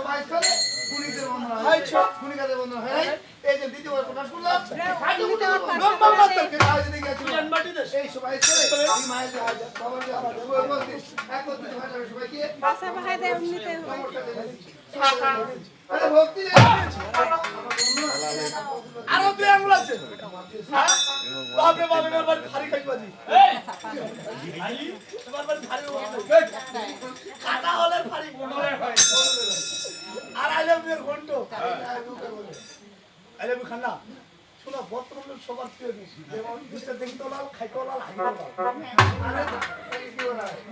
একশো বাইশ সালে গুণিতের বন্ধন হয় গুণিকাদের বন্ধন হয় নাই এই যে দ্বিতীয়বার প্রকাশ করলাম এই সবাই আরে ভক্তি আরও দুই আঙুল আছে। হ্যাঁ? বাপরে বাপরে বারবার ভারী কাজ বাজি এই বারবার ভারী কাটা হল। খানা। শোনা বর্তমানে সবার প্রিয় মিষ্টি যেমন মিষ্টি দেখতে লাল খাইতে লাল হাইতে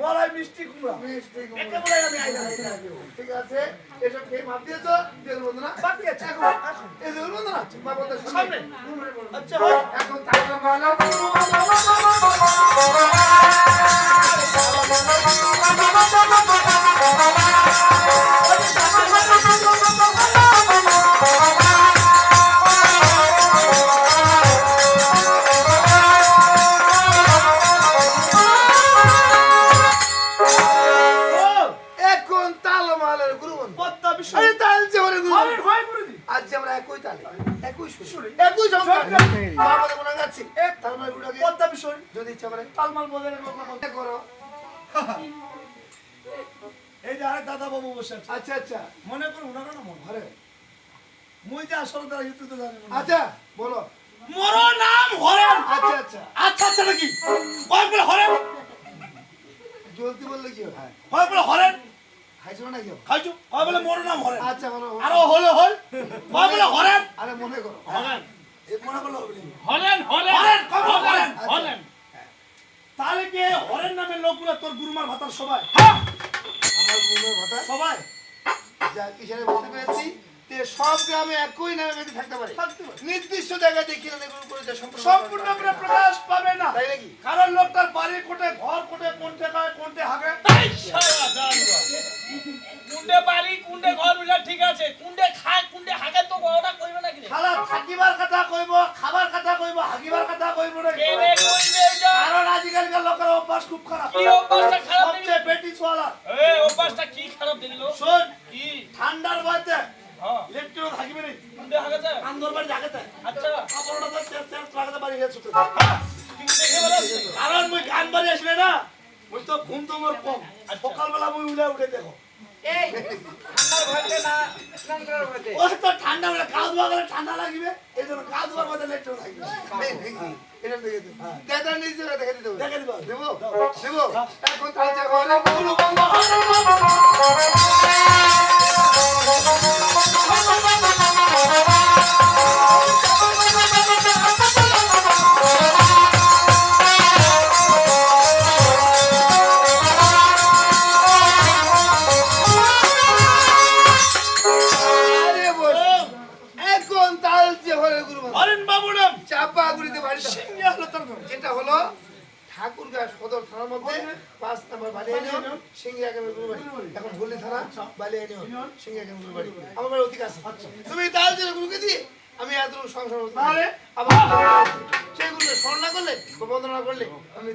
মলাই মিষ্টি কুমড়া। মিষ্টি কুমড়া। বলে আমি আইনা ঠিক আছে। এসব খেয়ে মাপ দিয়েছ? দেল বন্ধু না বাদ এখন এই যে বন্ধু না তোমার সামনে। আচ্ছা এখন তাহলে ভালো যদি ইচ্ছা করে। তালমাল বলে লোক মনে করো। এই যে আরেক দাদা বাবু বসে আছে। আচ্ছা আচ্ছা। মনে করো ওনারা না মনে? ঘরে মুই যে আসলে তারা ইউটিউব তো জানি আচ্ছা বলো। মোর নাম হরেন। আচ্ছা আচ্ছা। আচ্ছা আচ্ছা নাকি? হয় বলে হরেন। জলদি বললে কি হয়? হয় বলে হরেন। খাইছো না কেউ? খাইছো? হয় বলে মোর নাম হরেন। আচ্ছা বলো আরও হলে হল। হয় বলে হরেন। আরে মনে করো। হরেন। এ মনে করলে হবে না। হলেন হলেন। হরেন হরেন হলেন তাহলে কি এই হরেন নামের তোর গুরুমার ভাতার সবাই। আমার গুরুমার ভাতা সবাই। যা কিসের বলতে পেরেছি? সব গ্রামে একই নামে থাকতে পারে। নির্দিষ্ট জায়গায় দেখিয়ে করে সম্পূর্ণ সম্পূর্ণ প্রকাশ পাবে না। তাই অভ্যাস খুব খারাপ। কি অভ্যাসটা খারাপ সবচেয়ে ছোয়ালা। এই অভ্যাসটা কি খারাপ দিল? শোন কি? ঠান্ডার বাজে হ্যাঁ। লেট্রিন থাকিবে নি। কুন্ডে হাগে যায় আন্দর বাড়ি জাগাতে আচ্ছা। কাপড়টা তো চেঞ্জ চেঞ্জ লাগাতে গেছে তো কারণ মুই গান বাড়ি আসলে না মুই তো ঘুম তো মোর কম। সকালবেলা মুই উলে উঠে দেখো। এই ঠান্ডার ভয়তে না স্নান করার ঠান্ডা লাগবে এই জন্য কাজ বাগালে লেট হ্যাঁ। দেখে দিও। দাদা নিজে এখন তাহলে ঠাকুরগা সদর থানার মধ্যে পাঁচ নাম্বার বালিয়া থানা আমার বাড়ি অধিক আছে আমি এত সংসার সেগুলো স্মরণ না করলে বন্দনা করলে আমি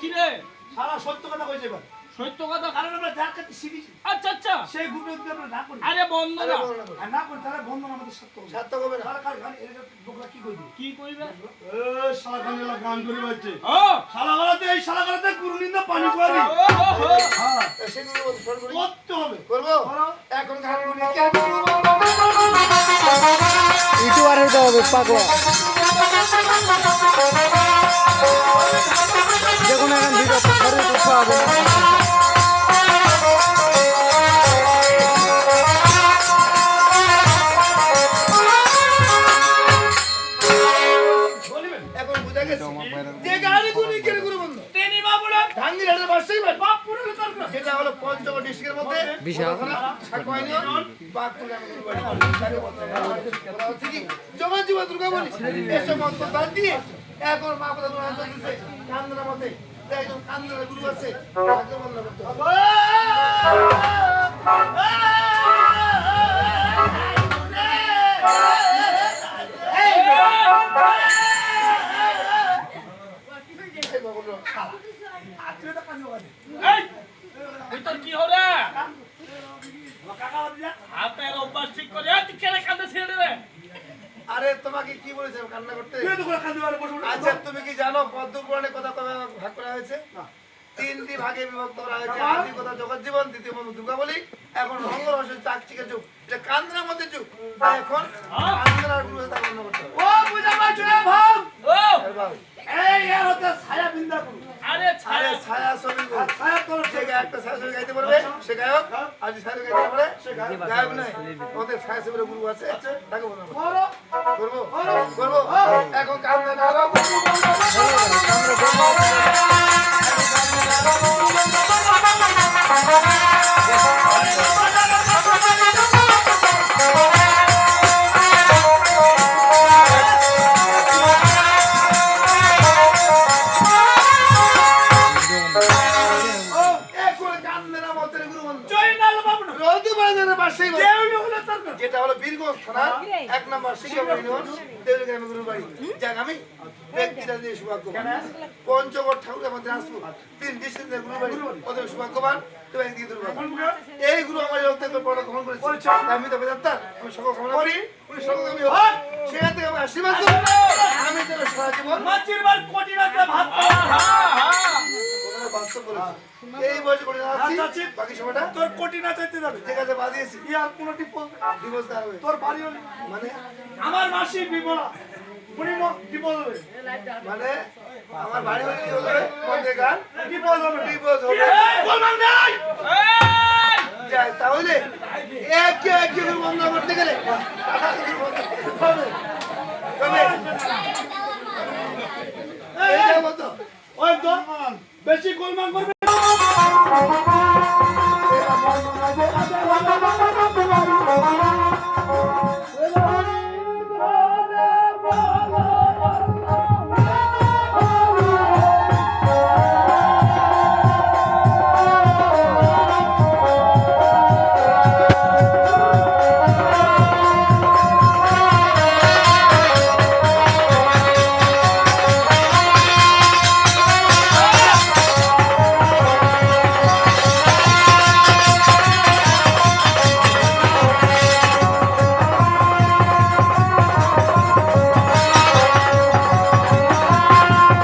কি রে সারা সত্য কথা কইছে এবার সত্য কথা কারণ আমরা যা কাছে শিখেছি। আচ্ছা আচ্ছা। সেই গ্রুপে যদি আমরা না করি আরে বন্ধ আরে না আর না করি তাহলে বন্ধু আমাদের সত্য হবে। সার্থক হবে না। কার কার গান এটা লোকরা কি কইবে কি কইবে? এ শালা গান এলা গান করি বাজছে। ও! শালা গলাতে এই শালা গলাতে গুরু নিন্দা পানি করি ও হো হ্যাঁ। স্মরণ করতে হবে। করব? করো। এখন গান গুলি কে গুরু বন্ধ ইউটিউবার হবে পাগলা। যে কোনো এখন ভিডিও শরীর উঠা হবে। দিয়ে এখন মা কান্দনা মতে একজন কান্দনা গুরু আছে। অভ্যাস ঠিক করে তুই কেন কান্দে ছেড়ে রে আরে তোমাকে কি বলেছে? কান্না করতে? তো আচ্ছা তুমি কি জানো পদ্ম পুরাণে কথা কবে ভাগ করা হয়েছে? তিনটি ভাগে বিভক্ত করা হয়েছে। আদি কথা জগৎ জীবন দ্বিতীয় মন্ত্র দুর্গা এখন রঙ্গ চাকচিকের যুগ। এটা কান্দ্রার মধ্যে যুগ। এখন কান্দ্রার গুরু তার বর্ণনা করতে হবে ও বুঝা পাচ্ছ না ভাব ও। এই এর হচ্ছে ছায়া বিন্দা আরে আরে ছায়া ছবি ছায়া তোর যে একটা ছায়া ছবি গাইতে পারবে? সে গায়ক আর যে ছবি গাইতে পারে গায়ক নাই। ওদের ছায়া ছবির গুরু আছে তাকে বলব। করো করব করব এখন কান্দে না ও রোদু বাজারে বাসাই বাজে। দেউলি হলো তোর যেটা হলো বীরগঞ্জ থানা এক নম্বর শিক্ষা ইউনিয়ন গুরু বাড়ি। যাক আমি ব্যক্তিটা দিয়ে সৌভাগ্য পঞ্চগড় ঠাকুর আমাদের আসব। তিন ডিস্ট্রিক্টের গুরু বাড়ি ওদের সৌভাগ্যবান। একদিকে দুর্ভাগ্য আমার অত্যন্ত বড় গ্রহণ করেছে। আমি তো বেদাত্তার আমি সকল কামনা করি। উনি সকল আমি হোক। সেখান থেকে আমি আশীর্বাদ আমি যেন সারা জীবন কোটি ভাত বাস্তব বলেছে এই বয়সে করে আছি আচ্ছা, বাকি সময়টা তোর কোটি না যাবে ঠিক আছে বাদিয়েছি ইয়ার কোনো টিপল দিবস হবে তোর বাড়ি মানে আমার মাসি বিমলা উনি টিপল হবে মানে আমার বাড়ি হলে কি হবে মধ্যে গান টিপল হবে ডিভোর্স হবে বললাম নাই যায় তাহলে এক এক জন বন্ধ করতে গেলে হবে হবে এই যাব তো ওই তো বেশি গোলমাল করবে